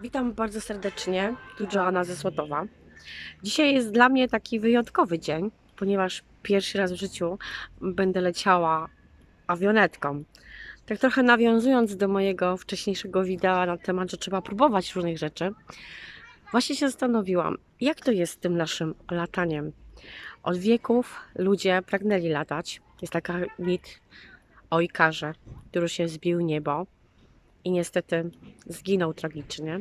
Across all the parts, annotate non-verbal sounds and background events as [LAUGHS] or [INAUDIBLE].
Witam bardzo serdecznie, tu Joanna ze Słotowa. Dzisiaj jest dla mnie taki wyjątkowy dzień, ponieważ pierwszy raz w życiu będę leciała awionetką. Tak trochę nawiązując do mojego wcześniejszego wideo na temat, że trzeba próbować różnych rzeczy, właśnie się zastanowiłam, jak to jest z tym naszym lataniem. Od wieków ludzie pragnęli latać. Jest taka mit o Ikarze, który się zbił niebo i niestety zginął tragicznie.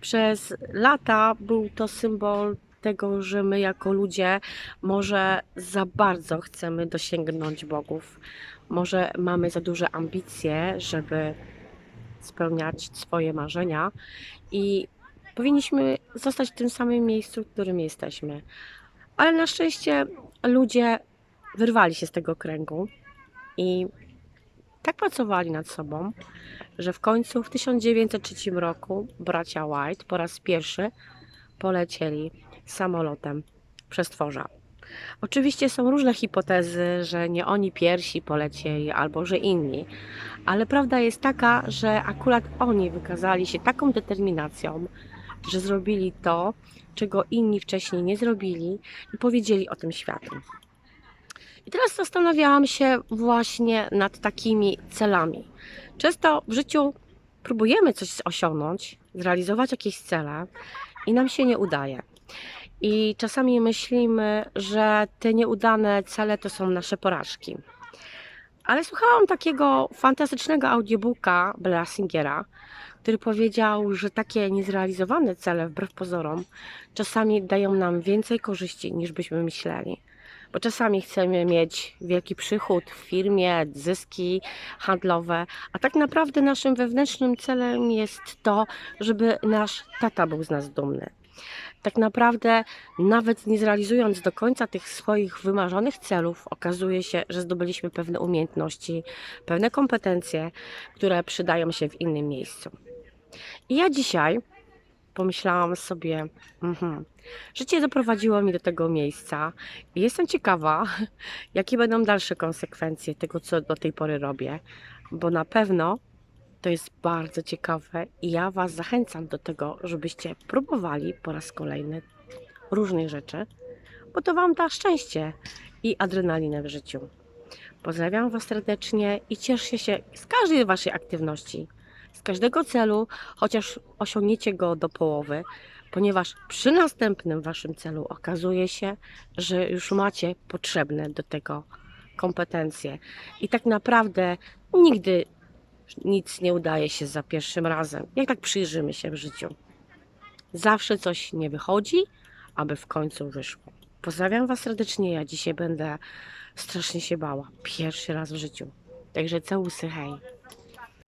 Przez lata był to symbol tego, że my jako ludzie może za bardzo chcemy dosięgnąć bogów. Może mamy za duże ambicje, żeby spełniać swoje marzenia i powinniśmy zostać w tym samym miejscu, w którym jesteśmy. Ale na szczęście ludzie wyrwali się z tego kręgu i tak pracowali nad sobą, że w końcu w 1903 roku bracia White po raz pierwszy polecieli samolotem przez Tworza. Oczywiście są różne hipotezy, że nie oni pierwsi polecieli, albo że inni, ale prawda jest taka, że akurat oni wykazali się taką determinacją, że zrobili to, czego inni wcześniej nie zrobili i powiedzieli o tym światu. I teraz zastanawiałam się właśnie nad takimi celami. Często w życiu próbujemy coś osiągnąć, zrealizować jakieś cele i nam się nie udaje. I czasami myślimy, że te nieudane cele to są nasze porażki. Ale słuchałam takiego fantastycznego audiobooka Blaira Singera, który powiedział, że takie niezrealizowane cele, wbrew pozorom, czasami dają nam więcej korzyści niż byśmy myśleli. Bo czasami chcemy mieć wielki przychód w firmie, zyski handlowe, a tak naprawdę naszym wewnętrznym celem jest to, żeby nasz tata był z nas dumny. Tak naprawdę, nawet nie zrealizując do końca tych swoich wymarzonych celów, okazuje się, że zdobyliśmy pewne umiejętności, pewne kompetencje, które przydają się w innym miejscu. I ja dzisiaj pomyślałam sobie, mhm, życie doprowadziło mnie do tego miejsca i jestem ciekawa, [LAUGHS] jakie będą dalsze konsekwencje tego, co do tej pory robię, bo na pewno to jest bardzo ciekawe i ja Was zachęcam do tego, żebyście próbowali po raz kolejny różnych rzeczy, bo to Wam da szczęście i adrenalinę w życiu. Pozdrawiam Was serdecznie i cieszcie się z każdej Waszej aktywności, z każdego celu, chociaż osiągniecie go do połowy, ponieważ przy następnym Waszym celu okazuje się, że już macie potrzebne do tego kompetencje. I tak naprawdę nigdy nic nie udaje się za pierwszym razem. Jak tak przyjrzymy się w życiu. Zawsze coś nie wychodzi, aby w końcu wyszło. Pozdrawiam Was serdecznie. Ja dzisiaj będę strasznie się bała. Pierwszy raz w życiu. Także całusy, hej.